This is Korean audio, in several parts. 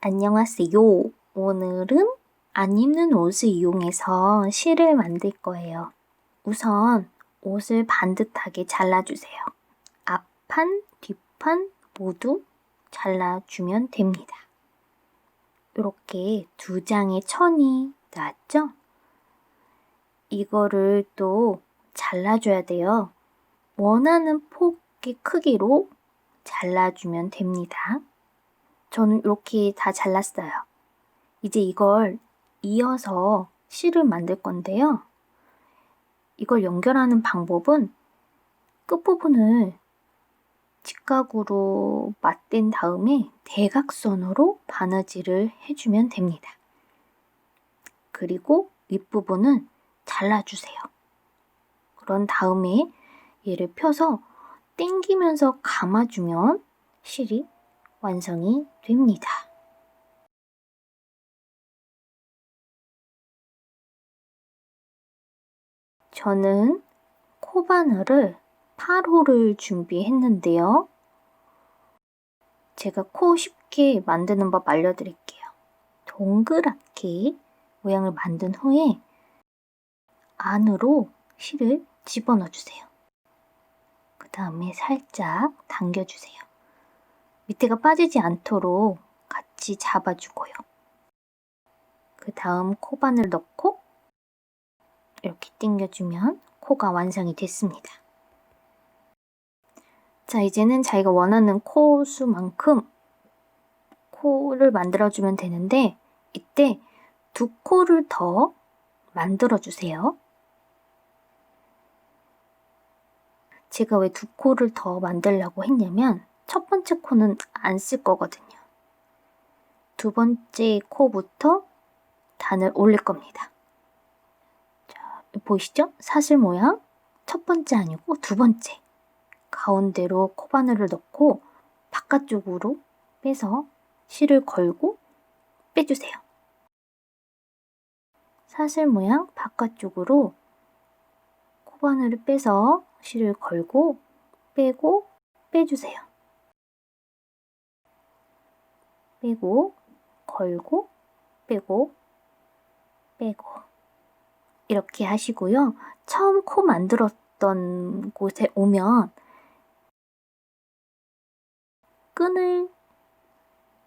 안녕하세요. 오늘은 안 입는 옷을 이용해서 실을 만들 거예요. 우선 옷을 반듯하게 잘라주세요. 앞판, 뒷판 모두 잘라주면 됩니다. 이렇게 두 장의 천이 나왔죠? 이거를 또 잘라줘야 돼요. 원하는 폭의 크기로 잘라주면 됩니다. 저는 이렇게 다 잘랐어요. 이제 이걸 이어서 실을 만들 건데요. 이걸 연결하는 방법은 끝부분을 직각으로 맞댄 다음에 대각선으로 바느질을 해주면 됩니다. 그리고 윗부분은 잘라주세요. 그런 다음에 얘를 펴서 당기면서 감아주면 실이 완성이 됩니다. 저는 코바늘을 8호를 준비했는데요. 제가 코 쉽게 만드는 법 알려드릴게요. 동그랗게 모양을 만든 후에 안으로 실을 집어넣어 주세요. 그 다음에 살짝 당겨주세요. 밑에가 빠지지 않도록 같이 잡아주고요. 그 다음 코바늘 넣고 이렇게 당겨주면 코가 완성이 됐습니다. 자, 이제는 자기가 원하는 코 수만큼 코를 만들어주면 되는데 이때 두 코를 더 만들어주세요. 제가 왜 두 코를 더 만들려고 했냐면 첫 번째 코는 안 쓸 거거든요. 두 번째 코부터 단을 올릴 겁니다. 자, 보이시죠? 사슬 모양 첫 번째 아니고 두 번째 가운데로 코바늘을 넣고 바깥쪽으로 빼서 실을 걸고 빼주세요. 사슬 모양 바깥쪽으로 코바늘을 빼서 실을 걸고 빼고 빼주세요. 빼고 걸고 빼고 빼고 이렇게 하시고요. 처음 코 만들었던 곳에 오면 끈을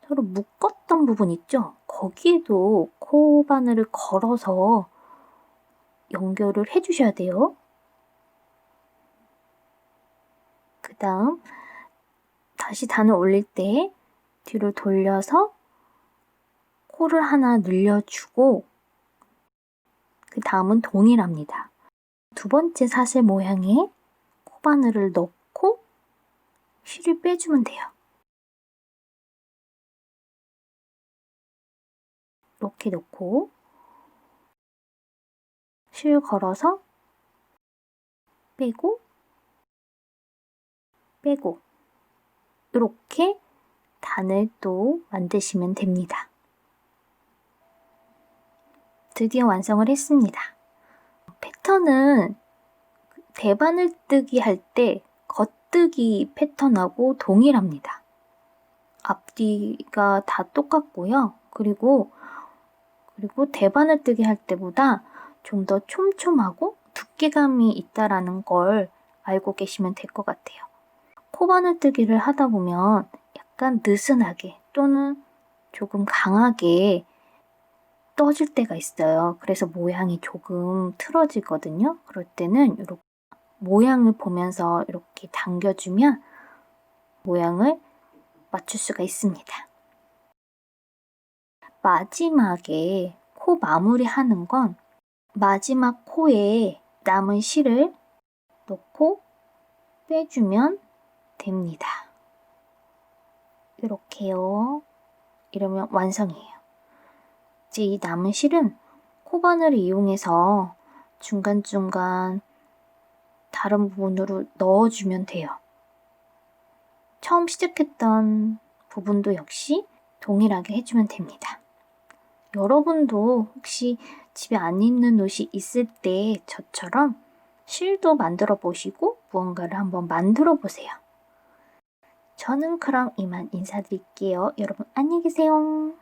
서로 묶었던 부분 있죠? 거기에도 코 바늘을 걸어서 연결을 해주셔야 돼요. 그 다음 다시 단을 올릴 때 뒤로 돌려서 코를 하나 늘려주고 그 다음은 동일합니다. 두 번째 사슬 모양에 코바늘을 넣고 실을 빼주면 돼요. 이렇게 넣고 실 걸어서 빼고 빼고 이렇게 단을 또 만드시면 됩니다. 드디어 완성을 했습니다. 패턴은 대바늘 뜨기 할 때 겉뜨기 패턴하고 동일합니다. 앞뒤가 다 똑같고요. 그리고 그리고 대바늘 뜨기 할 때보다 좀 더 촘촘하고 두께감이 있다라는 걸 알고 계시면 될 것 같아요. 코바늘 뜨기를 하다 보면 약간 느슨하게 또는 조금 강하게 떠질 때가 있어요. 그래서 모양이 조금 틀어지거든요. 그럴 때는 이렇게 모양을 보면서 이렇게 당겨주면 모양을 맞출 수가 있습니다. 마지막에 코 마무리하는 건 마지막 코에 남은 실을 넣고 빼주면 됩니다. 이렇게요. 이러면 완성이에요. 이제 이 남은 실은 코바늘을 이용해서 중간중간 다른 부분으로 넣어주면 돼요. 처음 시작했던 부분도 역시 동일하게 해주면 됩니다. 여러분도 혹시 집에 안 입는 옷이 있을 때 저처럼 실도 만들어 보시고 무언가를 한번 만들어 보세요. 저는 그럼 이만 인사드릴게요. 여러분 안녕히 계세요.